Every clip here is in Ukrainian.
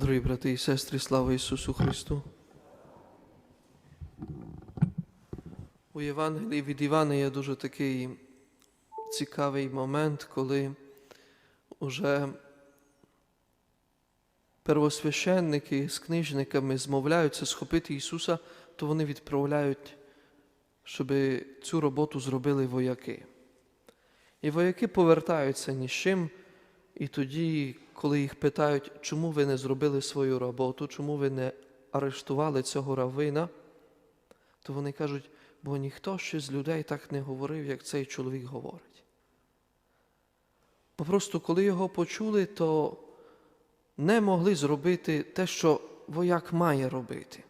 Дорогі брати і сестри, слава Ісусу Христу. У Євангелії від Івана є дуже такий цікавий момент, коли уже первосвященники з книжниками змовляються схопити Ісуса, то вони відправляють, щоб цю роботу зробили вояки. І вояки повертаються ні з чим, і тоді, коли їх питають, чому ви не зробили свою роботу, чому ви не арештували цього равина, то вони кажуть, бо ніхто ще з людей так не говорив, як цей чоловік говорить. Бо просто коли його почули, то не могли зробити те, що вояк має робити,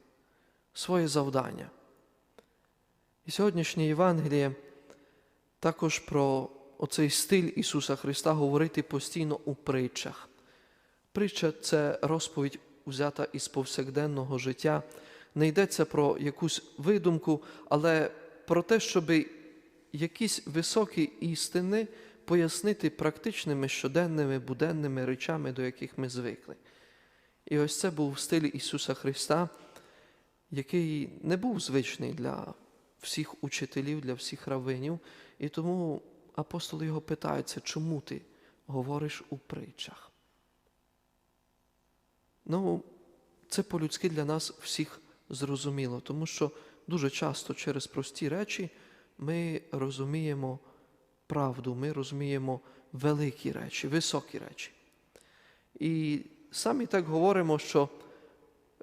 своє завдання. І сьогоднішнє Євангеліє також про оцей стиль Ісуса Христа говорити постійно у притчах. Притча це розповідь взята із повсякденного життя. Не йдеться про якусь видумку, але про те, щоб якісь високі істини пояснити практичними щоденними буденними речами, до яких ми звикли. І ось це був стиль Ісуса Христа, який не був звичний для всіх учителів, для всіх равинів. І тому апостоли його питаються, чому ти говориш у притчах? Ну, це по-людськи для нас всіх зрозуміло, тому що дуже часто через прості речі ми розуміємо правду, ми розуміємо великі речі, високі речі. І самі так говоримо, що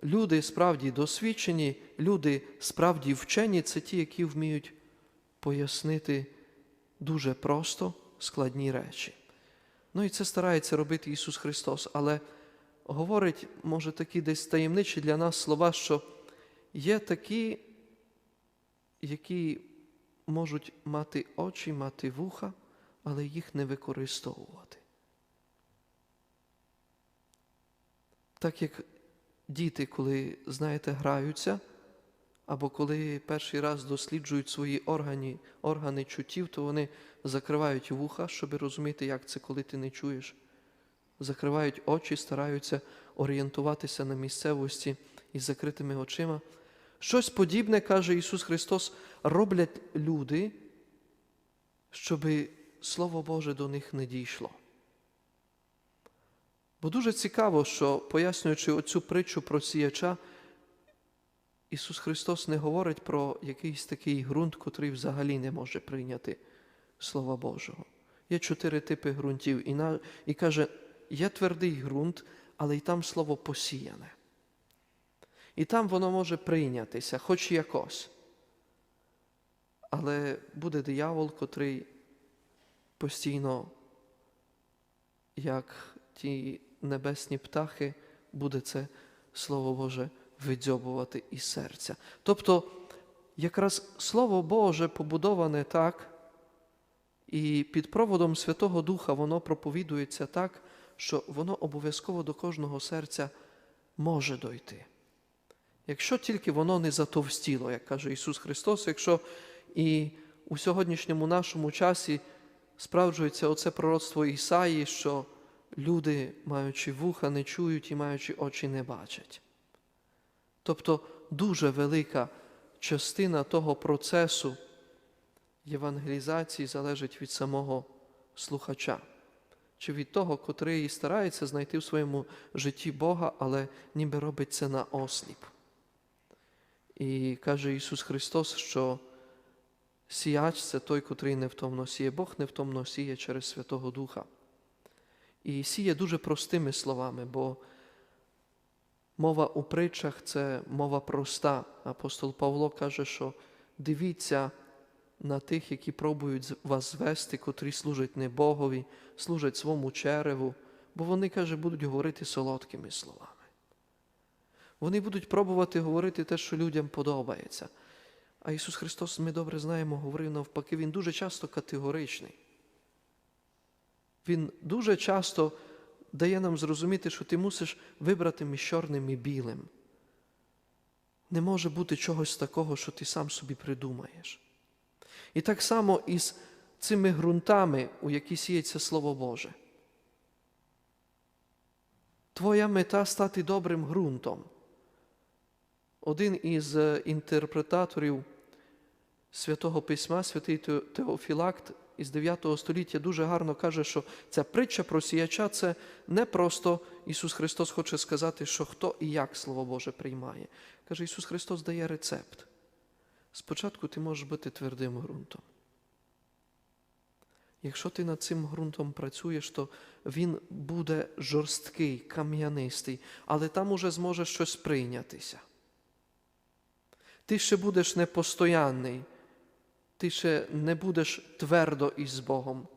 люди справді досвідчені, люди справді вчені це ті, які вміють пояснити дуже просто складні речі. Ну і це старається робити Ісус Христос, але говорить, може, такі десь таємничі для нас слова, що є такі, які можуть мати очі, мати вуха, але їх не використовувати. Так як діти, коли, знаєте, граються, або коли перший раз досліджують свої органи, органи чуттів, то вони закривають вуха, щоб розуміти, як це, коли ти не чуєш. Закривають очі, стараються орієнтуватися на місцевості із закритими очима. Щось подібне, каже Ісус Христос, роблять люди, щоб Слово Боже до них не дійшло. Бо дуже цікаво, що, пояснюючи оцю притчу про сіяча, Ісус Христос не говорить про якийсь такий ґрунт, котрий взагалі не може прийняти Слова Божого. Є чотири типи ґрунтів, і, на, і каже, є твердий ґрунт, але й там слово посіяне. І там воно може прийнятися, хоч якось. Але буде диявол, котрий постійно, як ті небесні птахи, буде це Слово Боже видзьобувати із серця. Тобто, якраз Слово Боже побудоване так, і під проводом Святого Духа воно проповідується так, що воно обов'язково до кожного серця може дойти. Якщо тільки воно не затовстіло, як каже Ісус Христос, якщо і у сьогоднішньому нашому часі справджується оце пророцтво Ісаї, що люди, маючи вуха, не чують і маючи очі, не бачать. Тобто дуже велика частина того процесу євангелізації залежить від самого слухача, чи від того, котрий старається знайти в своєму житті Бога, але ніби робить це на осліп. І каже Ісус Христос, що сіяч це той, котрий невтомно сіє, Бог невтомно сіє через Святого Духа. І сіє дуже простими словами, бо мова у притчах це мова проста. Апостол Павло каже, що дивіться на тих, які пробують вас звести, котрі служать не Богові, служать своєму череву, бо вони, каже, будуть говорити солодкими словами. Вони будуть пробувати говорити те, що людям подобається. А Ісус Христос, ми добре знаємо, говорив навпаки, Він дуже часто категоричний. Він дуже часто дає нам зрозуміти, що ти мусиш вибрати між чорним і білим. Не може бути чогось такого, що ти сам собі придумаєш. І так само із цими ґрунтами, у які сіється Слово Боже. Твоя мета стати добрим ґрунтом. Один із е, інтерпретаторів Святого Письма, святий Теофілакт із 9 століття дуже гарно каже, що ця притча про сіяча це не просто Ісус Христос хоче сказати, що хто і як Слово Боже приймає. Каже, Ісус Христос дає рецепт. Спочатку ти можеш бути твердим ґрунтом. Якщо ти над цим ґрунтом працюєш, то він буде жорсткий, кам'янистий, але там уже зможе щось прийнятися. Ти ще будеш непостоянний, ти ще не будеш твердо із Богом.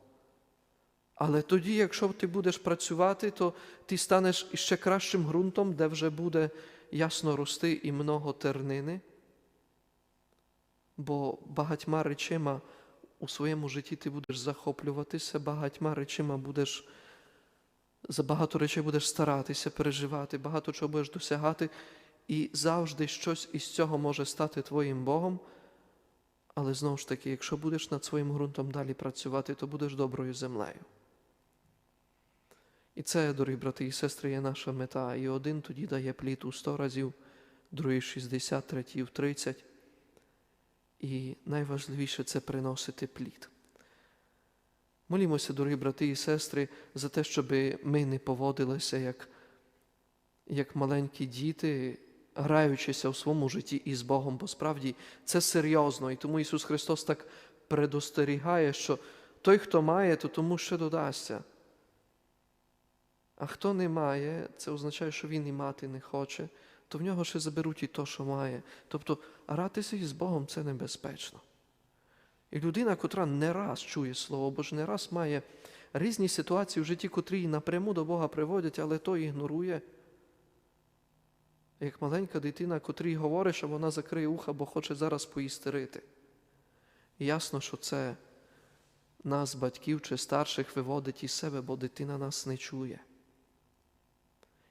Але тоді, якщо ти будеш працювати, то ти станеш іще кращим ґрунтом, де вже буде ясно рости і много тернини. Бо багатьма речима у своєму житті ти будеш захоплюватися, багатьма речима будеш, за багато речей будеш старатися переживати, багато чого будеш досягати, і завжди щось із цього може стати твоїм Богом. Але знову ж таки, якщо будеш над своїм ґрунтом далі працювати, то будеш доброю землею. І це, дорогі брати і сестри, є наша мета. І один тоді дає плід у 100 разів, другий 60, третій в 30. І найважливіше це приносити плід. Молімося, дорогі брати і сестри, за те, щоб ми не поводилися як, як маленькі діти, граючися у своєму житті із Богом, бо справді це серйозно. І тому Ісус Христос так предостерігає, що той, хто має, то тому ще додасться. А хто не має, це означає, що він і мати не хоче, то в нього ще заберуть і то, що має. Тобто гратися із Богом це небезпечно. І людина, котра не раз чує Слово Боже, не раз має різні ситуації в житті, котрі напряму до Бога приводять, але то ігнорує. Як маленька дитина, котрій говорить, що вона закриє уха, бо хоче зараз поїстерити. Ясно, що це нас, батьків чи старших, виводить із себе, бо дитина нас не чує.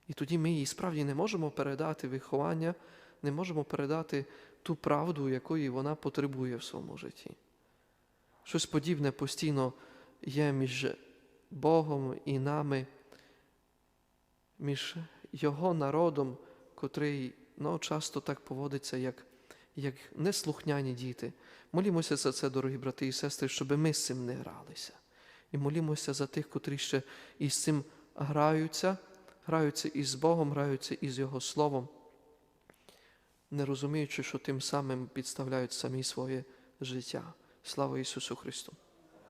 І тоді ми їй справді не можемо передати виховання, не можемо передати ту правду, якої вона потребує в своєму житті. Щось подібне постійно є між Богом і нами, між Його народом, котрий ну, часто так поводиться, як, як неслухняні діти. Молімося за це, дорогі брати і сестри, щоб ми з цим не гралися. І молімося за тих, котрі ще із цим граються, граються із Богом, граються із Його Словом, не розуміючи, що тим самим підставляють самі своє життя. Слава Ісусу Христу!